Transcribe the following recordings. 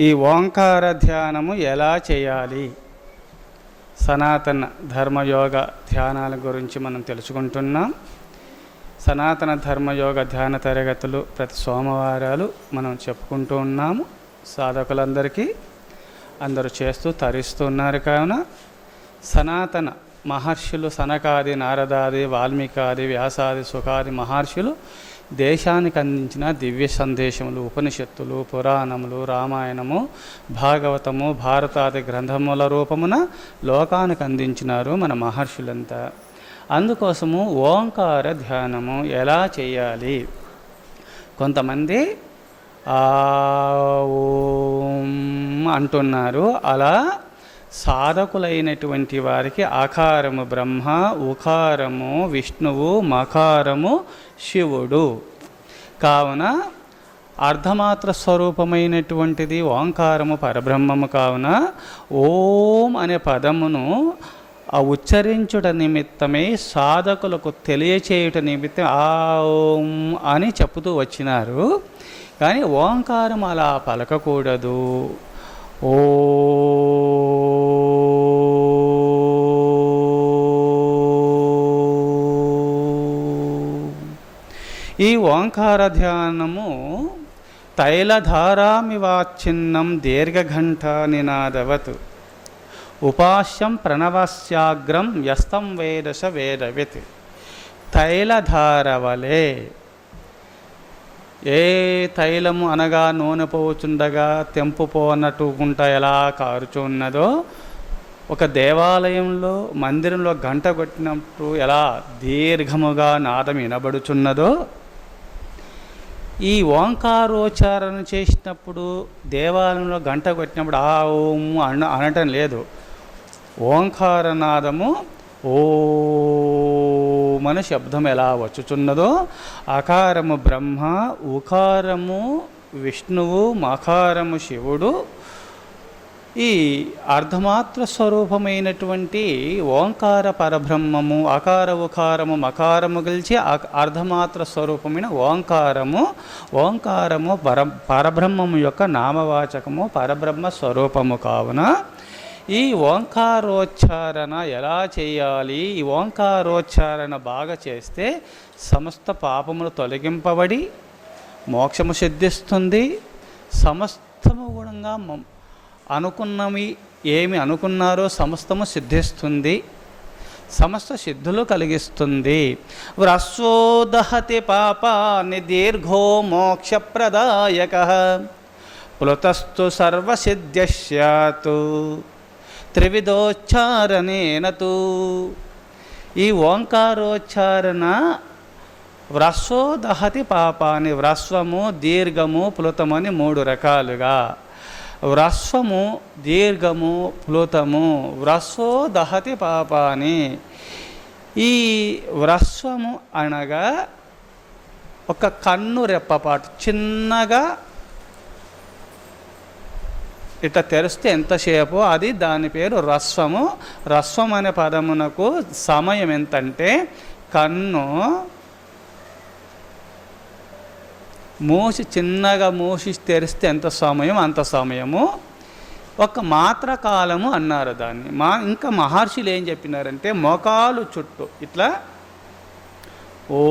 ఈ ఓంకార ధ్యానము ఎలా చేయాలి? సనాతన ధర్మయోగ ధ్యానాల గురించి మనం తెలుసుకుంటున్నాం. సనాతన ధర్మయోగ ధ్యాన తరగతులు ప్రతి సోమవారాలు మనం చెప్పుకుంటూ ఉన్నాము. సాధకులందరికీ అందరూ చేస్తూ తరిస్తున్నారు కావున సనాతన మహర్షులు సనకాది నారదాది వాల్మీకాది వ్యాసాది సుఖాది మహర్షులు దేశానికి అందించిన దివ్య సందేశములు ఉపనిషత్తులు పురాణములు రామాయణము భాగవతము భారతాది గ్రంథముల రూపమున లోకానికి అందించినారు మన మహర్షులంతా. అందుకోసము ఓంకార ధ్యానము ఎలా చేయాలి? కొంతమంది ఆ ఓం అంటున్నారు. అలా సాధకులైనటువంటి వారికి ఆకారము బ్రహ్మ ఉకారము విష్ణువు మకారము శివుడు. కావున అర్ధమాత్ర స్వరూపమైనటువంటిది ఓంకారము పరబ్రహ్మము. కావున ఓం అనే పదమును ఆ ఉచ్చరించుట నిమిత్తమే సాధకులకు తెలియచేయుట నిమిత్తం ఆ ఓం అని చెప్తూ వచ్చినారు. కానీ ఓంకారం అలా పలకకూడదు. ఓ ఈ ఓంకార ధ్యానము తైలధారామివాచ్ఛిన్నం దీర్ఘఘంట నినాదవత్ ఉపాస్యం ప్రణవస్యాగ్రం వ్యస్తం వేదశ వేదవిత్. తైలధారవలే. ఏ తైలము అనగా నూనె పోచుండగా తెంపు పోనట్టుకుంటా ఎలా కారుచున్నదో ఒక దేవాలయంలో మందిరంలో గంట కొట్టినప్పుడు ఎలా దీర్ఘముగా నాదం వినబడుచున్నదో ఈ ఓంకారోచ్చారణ చేసినప్పుడు దేవాలయంలో గంట కొట్టినప్పుడు ఆ ఓం అన అనటం లేదు. ఓంకారనాదము ఓమని శబ్దం ఎలా వచ్చుచున్నదో అకారము బ్రహ్మ ఉకారము విష్ణువు మకారము శివుడు ఈ అర్ధమాత్ర స్వరూపమైనటువంటి ఓంకార పరబ్రహ్మము అకార ఉకారము మకారము గెలిచి అర్ధమాత్ర స్వరూపమైన ఓంకారము ఓంకారము పర పరబ్రహ్మము యొక్క నామవాచకము పరబ్రహ్మ స్వరూపము కావున ఈ ఓంకారోచ్చారణ ఎలా చేయాలి? ఈ ఓంకారోచ్చారణ బాగా చేస్తే సమస్త పాపములు తొలగింపబడి మోక్షము సిద్ధిస్తుంది సమస్తము గుణంగా అనుకున్నవి ఏమి అనుకున్నారో సమస్తము సిద్ధిస్తుంది సమస్త సిద్ధులు కలిగిస్తుంది. వ్రస్వోదహతి పాపాన్ని దీర్ఘో మోక్షప్రదాయక. ప్లుతస్తు సర్వసిద్ధ్యస్యాతు త్రివిధోచ్చారణేనతు. ఈ ఓంకారోచ్చారణ వ్రస్వోదహతి పాపాన్ని వ్రస్వము దీర్ఘము ప్లుతమని మూడు రకాలుగా వ్రస్వము దీర్ఘము ప్లుతము వ్రస్వో దహతి పాపాని. ఈ వ్రస్వము అనగా ఒక కన్ను రెప్పపాటు చిన్నగా ఇట్లా తెరిస్తే ఎంతసేపు? అది దాని పేరు రస్వము. రస్వం అనే పదమునకు సమయం ఎంతంటే కన్ను మూసి చిన్నగా మూసి తెరిస్తే ఎంత సమయం? అంత సమయము. ఒక మాత్ర కాలము అన్నారు దాన్ని. మా ఇంకా మహర్షులు ఏం చెప్పినారంటే మోకాలు చుట్టూ ఇట్లా. ఓ.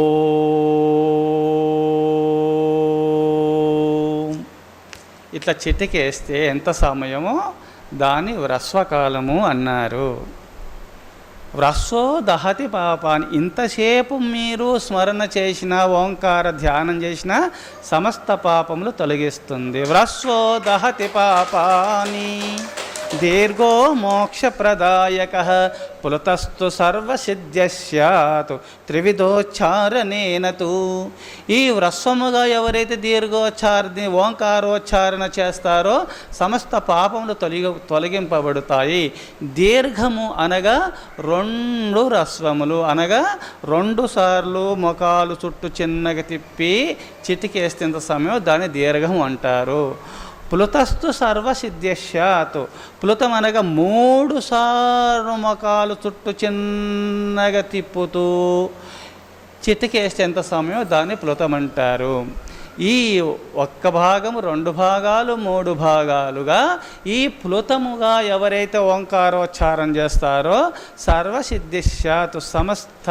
ఇట్లా చిటికేస్తే ఎంత సమయమో? దాని వ్రస్వకాలము అన్నారు. వ్రస్వో దహతి పాపాన్ని ఇంతసేపు మీరు స్మరణ చేసిన ఓంకార ధ్యానం చేసిన సమస్త పాపములు తొలగిస్తుంది. వ్రస్వో దహతి పాపాని. దీర్ఘో మోక్షప్రదాయక. పులతస్తు సర్వసిద్ధ్యస్యాతు. త్రివిధోచ్చారణేన ఈ వ్రస్వముగా ఎవరైతే దీర్ఘోచ్చారణ ఓంకారోచ్చారణ చేస్తారో సమస్త పాపములు తొలగి తొలగింపబడతాయి. దీర్ఘము అనగా రెండు రస్వములు. అనగా రెండు సార్లు ముఖాలు చుట్టూ చిన్నగా తిప్పి చిటికేస్తేంత సమయం దాన్ని దీర్ఘం అంటారు. ప్లుతస్తు సర్వసిద్ధ్యశాత్ ప్లుతం అనగా మూడు సార్లు ముఖాలు చుట్టూ చిన్నగా తిప్పుతూ చితికేస్తే ఎంత సమయం దాన్ని పులతం అంటారు. ఈ ఒక్క భాగము రెండు భాగాలు మూడు భాగాలుగా ఈ ప్లుతముగా ఎవరైతే ఓంకారోచ్చారం చేస్తారో సర్వసిద్ధిశాతు సమస్త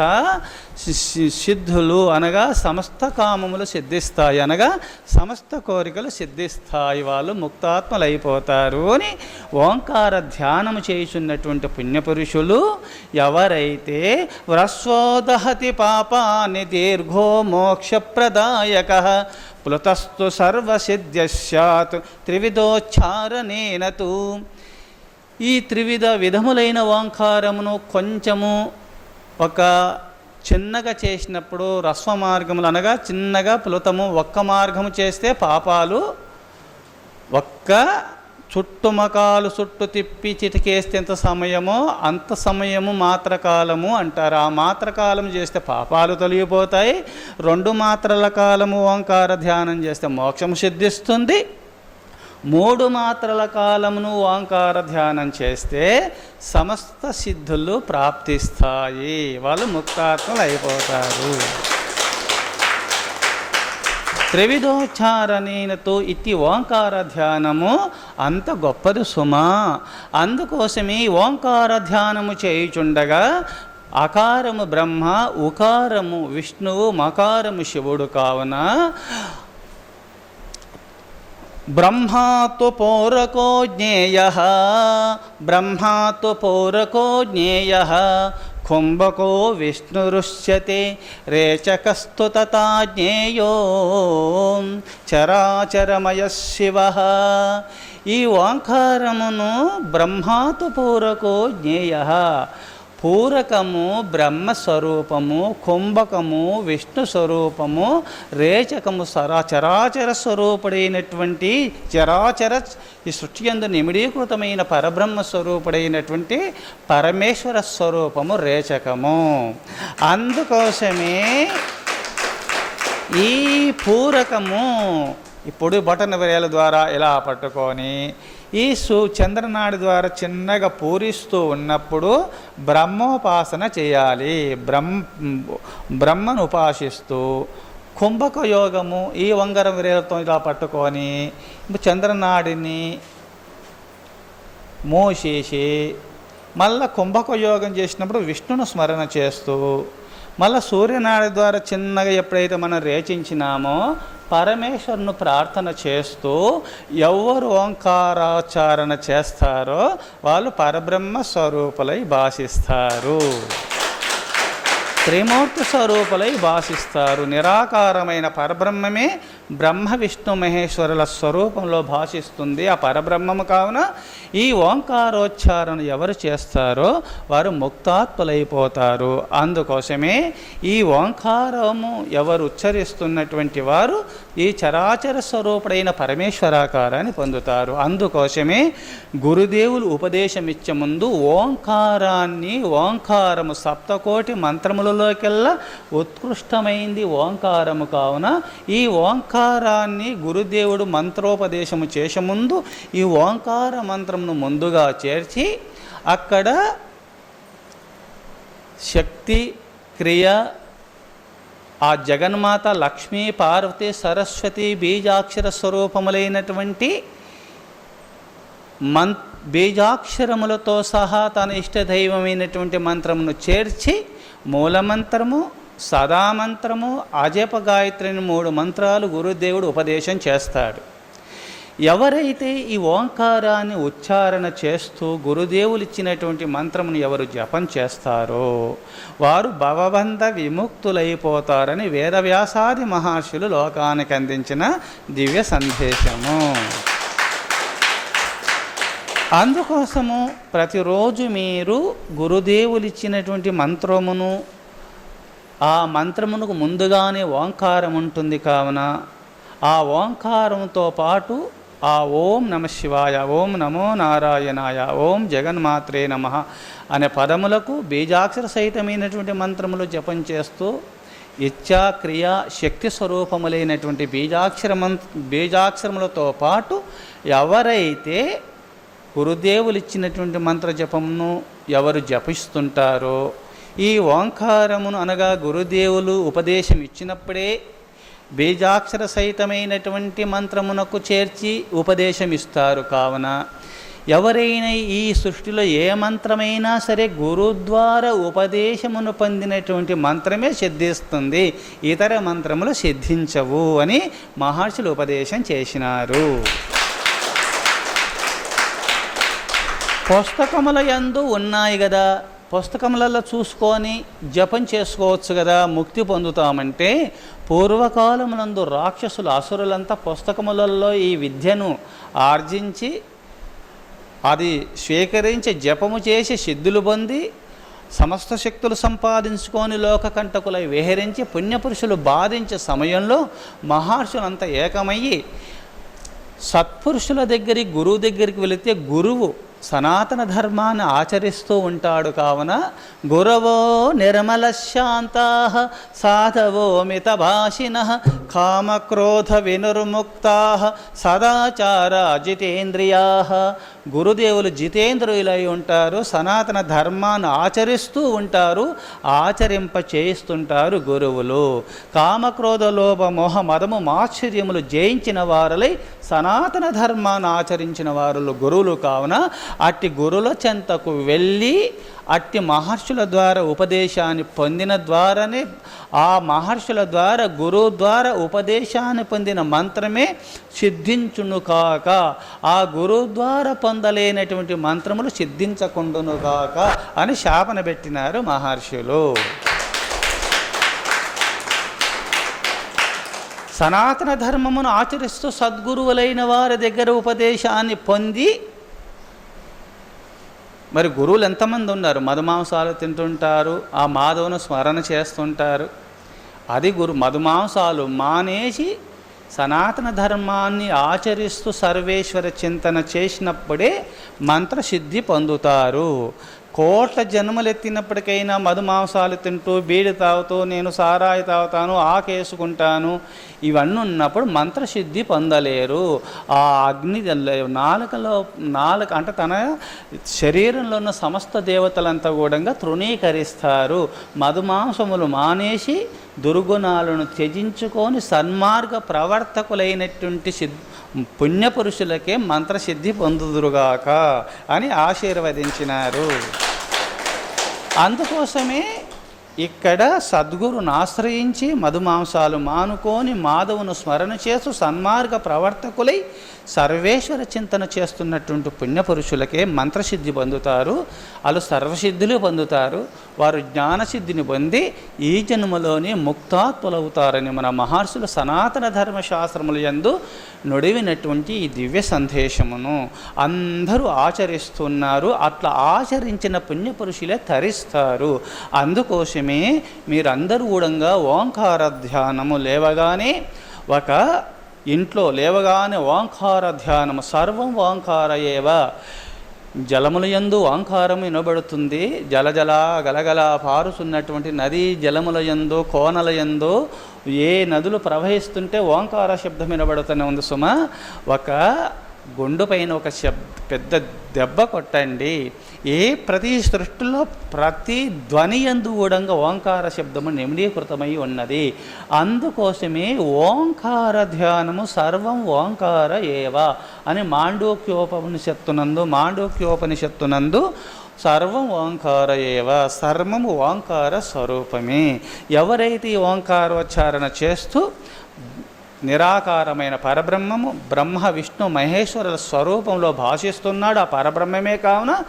సిద్ధులు అనగా సమస్త కామములు సిద్ధిస్తాయి. అనగా సమస్త కోరికలు సిద్ధిస్తాయి. వాళ్ళు ముక్తాత్మలు అయిపోతారు అని ఓంకార ధ్యానము చేయుచున్నటువంటి పుణ్యపురుషులు ఎవరైతే వ్రస్వోదహతి పాపాన్ని దీర్ఘో మోక్షప్రదాయక ప్లుతస్తు సర్వసిద్ధ్యశాత్ త్రివిధోచ్చారణేన తు ఈ త్రివిధ విధములైన ఓంకారమును కొంచెము ఒక చిన్నగా చేసినప్పుడు రస్వ మార్గములు అనగా చిన్నగా పులతము ఒక్క మార్గము చేస్తే పాపాలు ఒక్క చుట్టుమకాలు చుట్టు తిప్పి చిటికేస్తే ఎంత సమయమో అంత సమయము మాత్రకాలము అంటారు. ఆ మాత్రకాలం చేస్తే పాపాలు తొలగిపోతాయి. రెండు మాత్రల కాలము ఓంకార ధ్యానం చేస్తే మోక్షం సిద్ధిస్తుంది. మూడు మాత్రల కాలమును ఓంకార ధ్యానం చేస్తే సమస్త సిద్ధులు ప్రాప్తిస్తాయి. వాళ్ళు ముక్తాత్మలు అయిపోతారు. త్రివిధోచ్చారణతో ఇట్టి ఓంకార ధ్యానము అంత గొప్పది సుమా. అందుకోసమే ఓంకార ధ్యానము చేయుచుండగా అకారము బ్రహ్మ ఉకారము విష్ణువు మకారము శివుడు కావున బ్రహ్మాతు పౌరకో జ్ఞేయ బ్రహ్మాతు పౌరకో జ్ఞేయ కుంభకో విష్ణురుష్యతే రేచకస్తు తథా జ్ఞేయో చరాచరమయ శివ. ఈ ఓంకారమును బ్రహ్మాతు పూరకో జ్ఞేయ. పూరకము బ్రహ్మస్వరూపము కుంభకము విష్ణు స్వరూపము రేచకము సరా చరాచర స్వరూపుడైనటువంటి చరాచర ఈ సృష్టి యందు నిమిడీకృతమైన పరబ్రహ్మ స్వరూపుడైనటువంటి పరమేశ్వర స్వరూపము రేచకము. అందుకోసమే ఈ పూరకము ఇప్పుడు బటన్ వేల ద్వారా ఇలా పట్టుకొని ఈ సు చంద్రనాడి ద్వారా చిన్నగా పూరిస్తూ ఉన్నప్పుడు బ్రహ్మోపాసన చేయాలి. బ్రహ్మ బ్రహ్మను ఉపాసిస్తూ కుంభక యోగము ఈ వంగరం విరేలతో ఇలా పట్టుకొని చంద్రనాడిని మోసేసి మళ్ళా కుంభక యోగం చేసినప్పుడు విష్ణును స్మరణ చేస్తూ మళ్ళీ సూర్యనాడి ద్వారా చిన్నగా ఎప్పుడైతే మనం రేచించినామో పరమేశ్వరును ప్రార్థన చేస్తూ ఎవరు ఓంకారాచారణ చేస్తారో వాళ్ళు పరబ్రహ్మ స్వరూపులై భాషిస్తారు. త్రిమూర్తి స్వరూపులై భాషిస్తారు. నిరాకారమైన పరబ్రహ్మమే బ్రహ్మ విష్ణు మహేశ్వరుల స్వరూపంలో భాషిస్తుంది. ఆ పరబ్రహ్మము కావున ఈ ఓంకారోచ్చారణ ఎవరు చేస్తారో వారు ముక్తాత్ములైపోతారు. అందుకోసమే ఈ ఓంకారము ఎవరు ఉచ్చరిస్తున్నటువంటి వారు ఈ చరాచర స్వరూపుడైన పరమేశ్వరాకారాన్ని పొందుతారు. అందుకోసమే గురుదేవులు ఉపదేశమిచ్చే ముందు ఓంకారాన్ని ఓంకారము సప్తకోటి మంత్రములలోకెల్లా ఉత్కృష్టమైంది ఓంకారము కావున ఈ ఓంకారాన్ని గురుదేవుడు మంత్రోపదేశము చేసే ముందు ఈ ఓంకార మంత్రమును ముందుగా చేర్చి అక్కడ శక్తి క్రియ ఆ జగన్మాత లక్ష్మీ పార్వతి సరస్వతి బీజాక్షర స్వరూపములైనటువంటి మం బీజాక్షరములతో సహా తన ఇష్టదైవమైనటువంటి మంత్రమును చేర్చి మూలమంత్రము సదామంత్రము అజప గాయత్రిని మూడు మంత్రాలు గురుదేవుడు ఉపదేశం చేస్తాడు. ఎవరైతే ఈ ఓంకారాన్ని ఉచ్చారణ చేస్తూ గురుదేవులు ఇచ్చినటువంటి మంత్రమును ఎవరు జపం చేస్తారో వారు భవబంధ విముక్తులైపోతారని వేదవ్యాసాది మహర్షులు లోకానికి అందించిన దివ్య సందేశము. అందుకోసము ప్రతిరోజు మీరు గురుదేవులు ఇచ్చినటువంటి మంత్రమును ఆ మంత్రమునకు ముందుగానే ఓంకారం ఉంటుంది కావున ఆ ఓంకారంతో పాటు ఆ ఓం నమ శివాయ ఓం నమో నారాయణాయ ఓం జగన్మాత్రే నమ అనే పదములకు బీజాక్షర సహితమైనటువంటి మంత్రములు జపం చేస్తూ ఇచ్చా క్రియ శక్తి స్వరూపములైనటువంటి బీజాక్షర మంత్ బీజాక్షరములతో పాటు ఎవరైతే గురుదేవులు ఇచ్చినటువంటి మంత్ర జపమును ఎవరు జపిస్తుంటారో ఈ ఓంకారమును అనగా గురుదేవులు ఉపదేశం ఇచ్చినప్పుడే బీజాక్షర సహితమైనటువంటి మంత్రమునకు చేర్చి ఉపదేశం ఇస్తారు కావున ఎవరైనా ఈ సృష్టిలో ఏ మంత్రమైనా సరే గురు ద్వారా ఉపదేశమును పొందినటువంటి మంత్రమే సిద్ధిస్తుంది. ఇతర మంత్రములు సిద్ధించవు అని మహర్షులు ఉపదేశం చేసినారు. పుస్తకముల యందు ఉన్నాయి కదా పుస్తకములలో చూసుకొని జపం చేసుకోవచ్చు కదా ముక్తి పొందుతామంటే పూర్వకాలమునందు రాక్షసులు అసురులంతా పుస్తకములలో ఈ విద్యను ఆర్జించి అది స్వీకరించి జపము చేసి సిద్ధులు పొంది సమస్త శక్తులు సంపాదించుకొని లోకకంటకులై విహరించి పుణ్యపురుషులు బాధించే సమయంలో మహర్షులంతా ఏకమయ్యి సత్పురుషుల దగ్గరికి గురువు దగ్గరికి వెళితే గురువు సనాతన ధర్మాన్ని ఆచరిస్తూ ఉంటాడు కావున గురవో నిర్మల శాంతా సాధవో మితభాషిణ కామక్రోధ వినుర్ముక్త సదాచార జితేంద్రియా. గురుదేవులు జితేంద్రులై ఉంటారు సనాతన ధర్మాన్ని ఆచరిస్తూ ఉంటారు ఆచరింప చేయిస్తుంటారు గురువులు. కామక్రోధ లోభ మోహ మదము మాశ్చర్యములు జయించిన వారలై సనాతన ధర్మాన్ని ఆచరించిన వారులు గురువులు కావున అట్టి గురుల చెంతకు వెళ్ళి అట్టి మహర్షుల ద్వారా ఉపదేశాన్ని పొందిన ద్వారానే ఆ మహర్షుల ద్వారా గురువు ద్వారా ఉపదేశాన్ని పొందిన మంత్రమే సిద్ధించును కాక ఆ గురువు ద్వారా అందలేనటువంటి మంత్రములు సిద్ధించకుండునుగాక అని శాపన పెట్టినారు మహర్షులు. సనాతన ధర్మమును ఆచరిస్తూ సద్గురువులైన వారి దగ్గర ఉపదేశాన్ని పొంది మరి గురువులు ఎంతమంది ఉన్నారు? మధుమాంసాలు తింటుంటారు ఆ మాధవును స్మరణ చేస్తుంటారు. అది గురు మధుమాంసాలు మానేసి సనాతన ధర్మాన్ని ఆచరిస్తూ సర్వేశ్వర చింతన చేసినప్పుడే మంత్రసిద్ధి పొందుతారు. కోట్ల జన్మలు ఎత్తినప్పటికైనా మధుమాంసాలు తింటూ బీడి తాగుతూ నేను సారాయి తాగుతాను ఆకేసుకుంటాను ఇవన్నీ ఉన్నప్పుడు మంత్రసిద్ధి పొందలేరు. ఆ అగ్ని నాలుకలో నాలుక అంటే తన శరీరంలో ఉన్న సమస్త దేవతలంతా కూడా తృణీకరిస్తారు. మధుమాంసములు మానేసి దుర్గుణాలను త్యజించుకొని సన్మార్గ ప్రవర్తకులైనటువంటి సిద్ధ పుణ్యపురుషులకే మంత్రసిద్ధి పొందుదురుగాక అని ఆశీర్వదించినారు. అందుకోసమే ఇక్కడ సద్గురును ఆశ్రయించి మధుమాంసాలు మానుకొని మాధవును స్మరణ చేస్తూ సన్మార్గ ప్రవర్తకులై సర్వేశ్వర చింతన చేస్తున్నటువంటి పుణ్యపురుషులకే మంత్రసిద్ధి పొందుతారు. వాళ్ళు సర్వసిద్ధులు పొందుతారు. వారు జ్ఞానసిద్ధిని పొంది ఈ జన్మలోనే ముక్తాత్ములవుతారని మన మహర్షులు సనాతన ధర్మశాస్త్రముల యందు నుడివినటువంటి ఈ దివ్య సందేశమును అందరూ ఆచరిస్తున్నారు. అట్లా ఆచరించిన పుణ్యపురుషులే తరిస్తారు. అందుకోసమే మీరందరూ కూడా ఓంకార ధ్యానము లేవగానే ఒక ఇంట్లో లేవగానే ఓంకార ధ్యానము సర్వం ఓంకార ఏవ జలముల యందు ఓంకారం వినబడుతుంది. జలజల గలగల పారుతున్నటువంటి నదీ జలముల యందు ఏ నదులు ప్రవహిస్తుంటే ఓంకార శబ్దం వినబడుతూనే ఉంది సుమ. ఒక గుండు పైన ఒక శబ్ పెద్ద దెబ్బ కొట్టండి. ఏ ప్రతి సృష్టిలో ప్రతి ధ్వని ఎందు కూడా ఓంకార శబ్దము నిమిడీకృతమై ఉన్నది. అందుకోసమే ఓంకార ధ్యానము సర్వం ఓంకార ఏవ అని మాండూక్యోపనిషత్తునందు మాండూక్యోపనిషత్తునందు సర్వం ఓంకార ఏవ సర్వము ఓంకార స్వరూపమే. ఎవరైతే ఈ ఓంకారోచ్చారణ చేస్తూ నిరాకారమైన పరబ్రహ్మము బ్రహ్మ విష్ణు మహేశ్వరుల స్వరూపంలో భాషిస్తున్నాడు ఆ పరబ్రహ్మమే కావున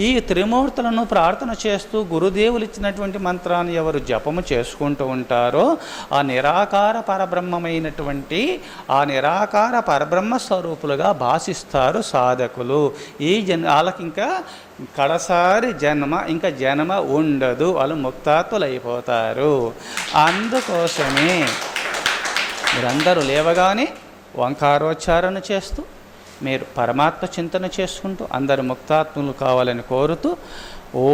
ఈ త్రిమూర్తులను ప్రార్థన చేస్తూ గురుదేవులు ఇచ్చినటువంటి మంత్రాన్ని ఎవరు జపము చేసుకుంటూ ఉంటారో ఆ నిరాకార పరబ్రహ్మమైనటువంటి ఆ నిరాకార పరబ్రహ్మ స్వరూపులుగా భాషిస్తారు సాధకులు. ఈ జన్ వాళ్ళకి ఇంకా కడసారి జన్మ ఇంకా జన్మ ఉండదు వాళ్ళు ముక్తాత్తులు అయిపోతారు అందుకోసమే మీరందరూ లేవగానే ఓంకారోచ్చారణ చేస్తూ మీరు పరమాత్మ చింతన చేసుకుంటూ అందరు ముక్తాత్ములు కావాలని కోరుతూ ఓ